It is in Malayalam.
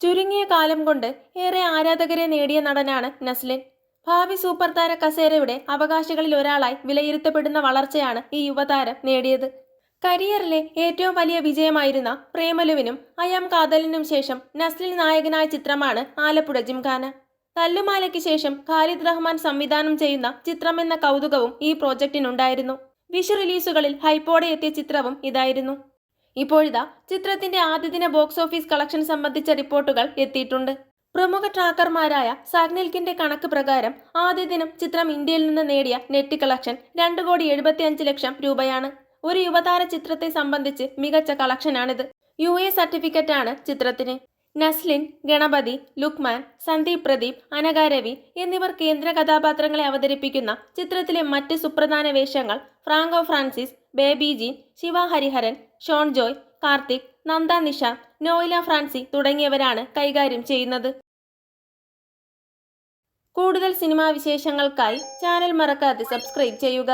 ചുരുങ്ങിയ കാലം കൊണ്ട് ഏറെ ആരാധകരെ നേടിയ നടനാണ് നസ്ലിൻ. ഭാവി സൂപ്പർ താര കസേരയുടെ അവകാശികളിൽ ഒരാളായി വിലയിരുത്തപ്പെടുന്ന വളർച്ചയാണ് ഈ യുവതാരം നേടിയത്. കരിയറിലെ ഏറ്റവും വലിയ വിജയമായിരുന്ന പ്രേമലുവിനും അയാം കാതലിനും ശേഷം നസ്ലിൻ നായകനായ ചിത്രമാണ് ആലപ്പുഴ ജിംഖാന. തല്ലുമാലയ്ക്ക് ശേഷം ഖാലിദ് റഹ്മാൻ സംവിധാനം ചെയ്യുന്ന ചിത്രമെന്ന കൗതുകവും ഈ പ്രോജക്റ്റിനുണ്ടായിരുന്നു. വിഷു റിലീസുകളിൽ ഹൈപ്പോടെ എത്തിയ ചിത്രവും ഇതായിരുന്നു. ഇപ്പോഴിതാ ചിത്രത്തിന്റെ ആദ്യ ദിന ബോക്സ് ഓഫീസ് കളക്ഷൻ സംബന്ധിച്ച റിപ്പോർട്ടുകൾ എത്തിയിട്ടുണ്ട്. പ്രമുഖ ട്രാക്കർമാരായ സാഗ്നിൽക്കിന്റെ കണക്ക് പ്രകാരം ആദ്യ ദിനം ചിത്രം ഇന്ത്യയിൽ നിന്ന് നേടിയ നെറ്റ് കളക്ഷൻ രണ്ട് കോടി എഴുപത്തി അഞ്ച് ലക്ഷം രൂപയാണ്. ഒരു യുവതാര ചിത്രത്തെ സംബന്ധിച്ച് മികച്ച കളക്ഷനാണിത്. യു എ സർട്ടിഫിക്കറ്റ് ആണ് ചിത്രത്തിന്. നസ്ലിൻ ഗണപതി ലുക്മാൻ സന്ദീപ് പ്രദീപ് അനകാരവി എന്നിവർ കേന്ദ്ര കഥാപാത്രങ്ങളെ അവതരിപ്പിക്കുന്ന ചിത്രത്തിലെ മറ്റ് സുപ്രധാന വേഷങ്ങൾ ഫ്രാങ്കോ ഫ്രാൻസിസ് ബേബി ജീൻ ശിവ ഹരിഹരൻ ഷോൺ ജോയ് കാർത്തിക് നന്ദ നിഷ നോയില ഫ്രാൻസി തുടങ്ങിയവരാണ് കൈകാര്യം ചെയ്യുന്നത്. കൂടുതൽ സിനിമാ വിശേഷങ്ങൾക്കായി ചാനൽ മറക്കാതെ സബ്സ്ക്രൈബ് ചെയ്യുക.